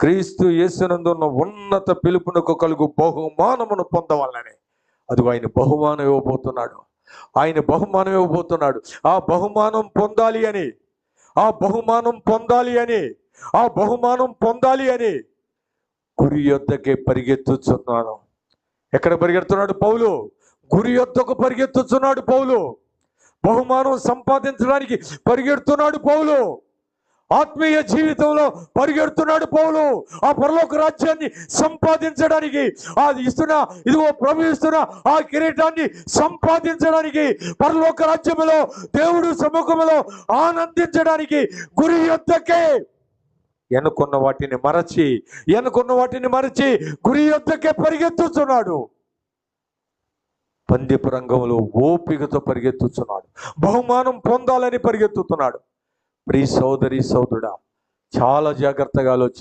క్రీస్తు యేసునందున్న ఉన్నత పిలుపునకు కలుగు బహుమానమును పొందవాలని అది ఆయన బహుమానం ఇవ్వబోతున్నాడు. ఆయన బహుమానం ఇవ్వబోతున్నాడు. ఆ బహుమానం పొందాలి అని. ఆ బహుమానం పొందాలి అని. ఆ బహుమానం పొందాలి అని గురి యొద్దకే పరిగెత్తుచున్నాను. ఎక్కడ పరిగెడుతున్నాడు పౌలు? గురి యొద్దకు పరిగెత్తుచున్నాడు పౌలు. బహుమానం సంపాదించడానికి పరిగెడుతున్నాడు పౌలు. ఆత్మీయ జీవితంలో పరిగెడుతున్నాడు పౌలు. ఆ పరలోక రాజ్యాన్ని సంపాదించడానికి ఆ ఇస్తున్న ఇదిగో ప్రభు ఇస్తున్న ఆ కిరీటాన్ని సంపాదించడానికి పరలోక రాజ్యములో దేవుడు సముఖములో ఆనందించడానికి గురి యొద్దకే ఎనుకున్న వాటిని మరచి ఎనుకున్న వాటిని మరచి గురి యొద్దకే పరిగెత్తుతున్నాడు. పందిపు రంగంలో ఓపికతో పరిగెత్తుతున్నాడు. బహుమానం పొందాలని పరిగెత్తుతున్నాడు. ప్రియ సోదరి సోదరుడా చాలా జాగ్రత్తగా ఆలోచి